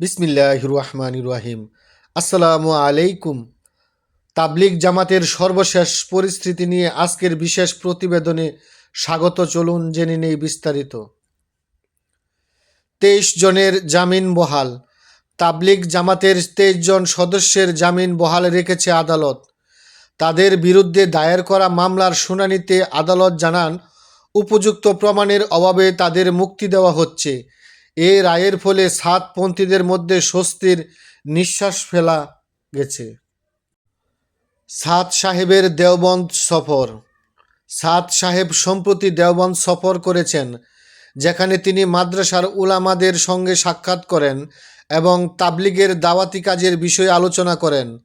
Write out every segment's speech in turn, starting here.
বিসমিল্লাহ রহমান রাহিম আসসালামু আলাইকুম। তাবলিগ জামাতের সর্বশেষ পরিস্থিতি নিয়ে আজকের বিশেষ প্রতিবেদনে স্বাগত চলুন জেনে নেই বিস্তারিত। তেইশ জনের জামিন বহাল। তাবলিগ জামাতের তেইশ জন সদস্যের জামিন বহাল রেখেছে আদালত। তাদের বিরুদ্ধে দায়ের করা মামলার শুনানিতে আদালত জানান, উপযুক্ত প্রমাণের অভাবে তাদের মুক্তি দেওয়া হচ্ছে। এ রায়ের ফলে সাতপন্থীদের মধ্যে স্বস্তির নিঃশ্বাস ফেলা গেছে। সাত সাহেবের দেওবন্দ সফর। সাত সাহেব সম্প্রতি দেওবন্দ সফর করেছেন, যেখানে তিনি মাদ্রাসার উলামাদের সঙ্গে সাক্ষাৎ করেন এবং তাবলিগের দাওয়াতি কাজের বিষয়ে আলোচনা করেন।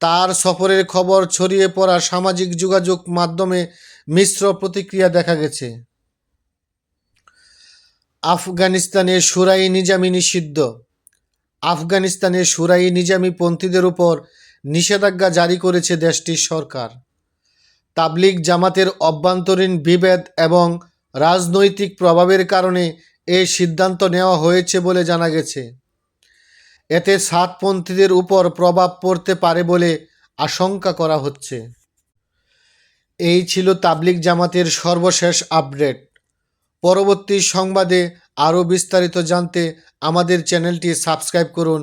তার সফরের খবর ছড়িয়ে পড়া সামাজিক যোগাযোগ মাধ্যমে মিশ্র প্রতিক্রিয়া দেখা গেছে। আফগানিস্তানে সুরাই নিজামি নিষিদ্ধ। আফগানিস্তানে সুরাই নিজামি পন্থীদের উপর নিষেধাজ্ঞা জারি করেছে দেশটির সরকার। তাবলিগ জামাতের অভ্যন্তরীণ বিভেদ এবং রাজনৈতিক প্রভাবের কারণে এই সিদ্ধান্ত নেওয়া হয়েছে বলে জানা গেছে। এতে সাতপন্থীদের উপর প্রভাব পড়তে পারে বলে আশঙ্কা করা হচ্ছে। এই ছিল তাবলিগ জামাতের সর্বশেষ আপডেট। পরবর্তী সংবাদে আরও বিস্তারিত জানতে আমাদের চ্যানেলটি সাবস্ক্রাইব করুন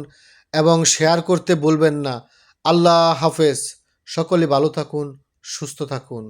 এবং শেয়ার করতে বলবেন না। আল্লাহ হাফেজ। সকলে ভালো থাকুন, সুস্থ থাকুন।